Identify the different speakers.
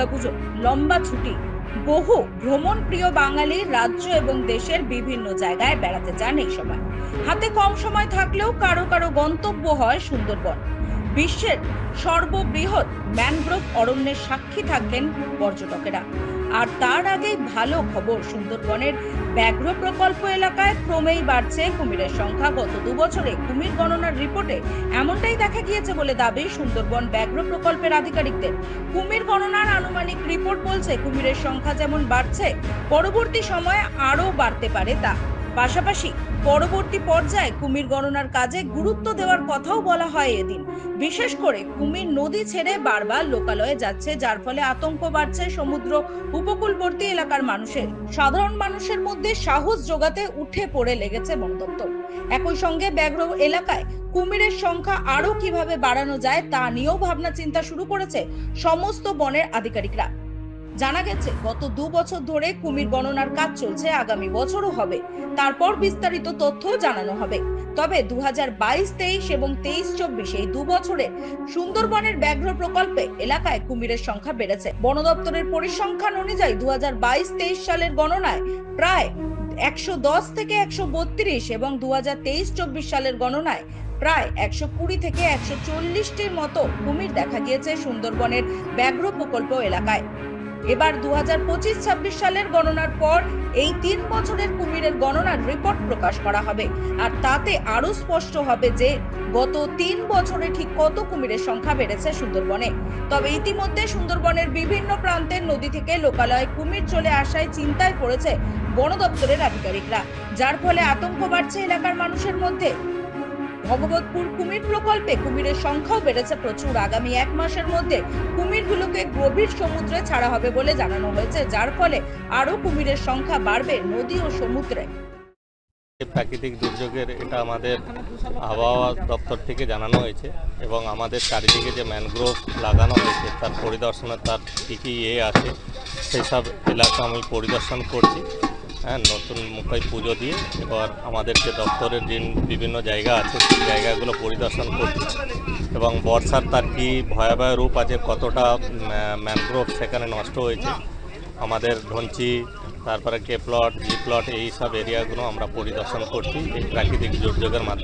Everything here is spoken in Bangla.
Speaker 1: দুর্গাপুজো, লম্বা ছুটি। বহু ভ্রমণ প্রিয় বাঙালি রাজ্য এবং দেশের বিভিন্ন জায়গায় বেড়াতে যান এই সময়। হাতে কম সময় থাকলেও কারও কারও গন্তব্য হয় সুন্দরবন। বিশ্বের সর্ববৃহৎ ম্যানগ্রোভ অরণ্যের সাক্ষী থাকবেন পর্যটকেরা। আর তার আগেই ভালো খবর, সুন্দরবনের ব্যাঘ্র প্রকল্প এলাকায় ক্রমেই বাড়ছে কুমিরের সংখ্যা। গত দু বছরে কুমির গণনার রিপোর্টে এমনটাই দেখা গিয়েছে বলে দাবি সুন্দরবন ব্যাঘ্র প্রকল্পের আধিকারিকদের। কুমির গণনার আনুমানিক রিপোর্ট বলছে, কুমিরের সংখ্যা যেমন বাড়ছে, পরবর্তী সময়ে আরও বাড়তে পারে তা। পাশাপাশি পরবর্তী পর্যায়ে কুমির গণনার কাজে গুরুত্ব দেওয়ার কথাও বলা হয় এদিন। বিশেষ করে কুমির নদী ছেড়ে বারবার লোকালয়ে যাচ্ছে, যার ফলে আতঙ্ক বাড়ছে সমুদ্র উপকূলবর্তী এলাকার মানুষের। সাধারণ মানুষের মধ্যে সাহস যোগাতে উঠে পড়ে লেগেছে দপ্তর একই সঙ্গে ব্যাঘ্র এলাকায় কুমিরের সংখ্যা আরও কীভাবে বাড়ানো যায় তা নিয়েও ভাবনা চিন্তা শুরু করেছে সমস্ত বনের আধিকারিকরা। জানা গেছে, গত দু বছর ধরে কুমির গণনার কাজ চলছে, আগামী বছরও হবে। তারপর বিস্তারিত তথ্য জানানো হবে। তবে দু হাজার বাইশ, তেইশ এবং তেইশ চব্বিশ এই দু বছরে সুন্দরবনের ব্যাঘ্র প্রকল্পে এলাকায় কুমিরের সংখ্যা বেড়েছে। বন দপ্তরের পরিসংখ্যান অনুযায়ী দু হাজার বাইশ, তেইশ সালের গণনায় প্রায় একশো দশ থেকে একশো বত্রিশ এবং দু হাজার তেইশ, চব্বিশ সালের গণনায় প্রায় একশো কুড়ি থেকে একশো চল্লিশটির মতো কুমির দেখা গিয়েছে সুন্দরবনের ব্যাঘ্র প্রকল্প এলাকায়। এবার দু হাজার পঁচিশ ছাব্বিশ সালের গণনার পর এই তিন বছরের কুমিরের গণনার রিপোর্ট প্রকাশ করা হবে। আর তাতে আরও স্পষ্ট হবে যে গত তিন বছরে ঠিক কত কুমিরের সংখ্যা বেড়েছে সুন্দরবনে। তবে ইতিমধ্যে সুন্দরবনের বিভিন্ন প্রান্তের নদী থেকে লোকালয়ে কুমির চলে আসায় চিন্তায় পড়েছে বন দপ্তরের আধিকারিকরা। যার ফলে আতঙ্ক বাড়ছে এলাকার মানুষের মধ্যে। ভগবতপুর কুমির প্রকল্পে কুমিরের সংখ্যাও বেড়েছে প্রচুর। আগামী এক মাসের মধ্যে কুমিরগুলোকে গভীর সমুদ্রে ছাড়া হবে বলে জানানো হয়েছে, যার ফলে আরও কুমিরের সংখ্যা বাড়বে নদী ও সমুদ্রে।
Speaker 2: প্রাকৃতিক দুর্যোগের এটা আমাদের আবহাওয়া দপ্তর থেকে জানানো হয়েছে এবং আমাদের চারিদিকে যে ম্যানগ্রোভ লাগানো হয়েছে, তার পরিদর্শনে তার কী কী ইয়ে আছে সেই সব এলাকা আমি পরিদর্শন করছি। হ্যাঁ নতুন মুখায় পুজো দিয়ে এবার আমাদের যে দপ্তরের যে বিভিন্ন জায়গা আছে, সেই জায়গাগুলো পরিদর্শন করছি। এবং বর্ষার তার কি ভয়াবহ রূপ আছে, কতটা ম্যানগ্রোভ সেখানে নষ্ট হয়েছে, আমাদের ধনচি, তারপরে কে প্লট জি প্লট এইসব এরিয়াগুলো আমরা পরিদর্শন করছি, এই প্রাকৃতিক দুর্যোগের মাধ্যমে।